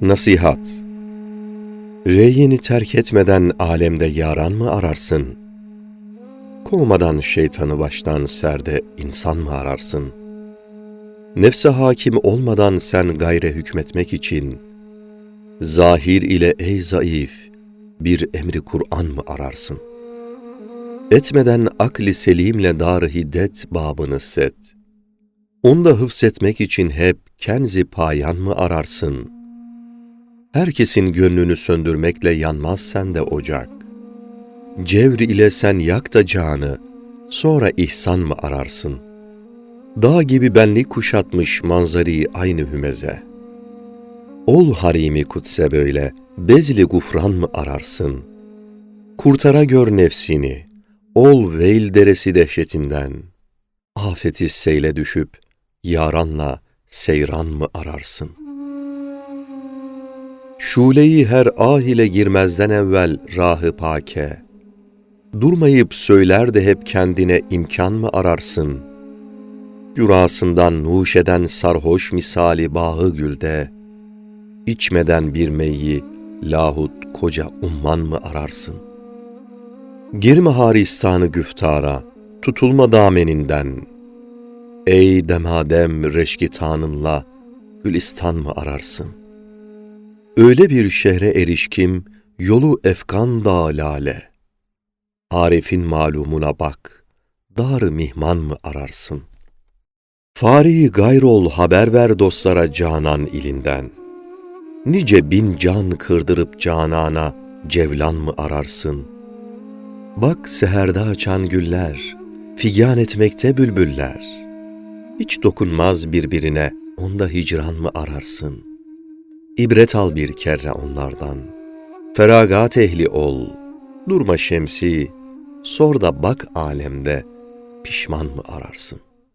Nasihat Reyini terk etmeden alemde yaran mı ararsın? Kovmadan şeytanı baştan serde insan mı ararsın? Nefse hakim olmadan sen gayre hükmetmek için, zahir ile ey zayıf, bir emri Kur'an mı ararsın? Etmeden akli selimle dar hiddet babını set. Onda hıfzetmek için hep kenzi payan mı ararsın? Herkesin gönlünü söndürmekle yanmaz sende ocak. Cevri ile sen yak da canı, sonra ihsan mı ararsın? Dağ gibi benlik kuşatmış manzari aynı hümeze. Ol harimi kutse böyle, bezli gufran mı ararsın? Kurtara gör nefsini, ol veil deresi dehşetinden. Afeti seyle düşüp, yaranla seyran mı ararsın? Şuleyi her ah ile girmezden evvel rahı pake. Durmayıp söyler de hep kendine imkan mı ararsın? Cürasından nuş eden sarhoş misali bağı gülde, içmeden bir meyyi lahut koca umman mı ararsın? Girme haristanı güftara, tutulma dameninden. Ey demadem reşkitanınla gülistan mı ararsın? Öyle bir şehre erişkim, yolu efkan da lale. Arif'in malumuna bak, dar mihman mı ararsın? Fari gayrol haber ver dostlara canan ilinden. Nice bin can kırdırıp canana cevlan mı ararsın? Bak seherde açan güller, figan etmekte bülbüller. Hiç dokunmaz birbirine, onda hicran mı ararsın?'' İbret al bir kere onlardan. Feragat ehli ol. Durma şemsi. Sor da bak alemde pişman mı ararsın?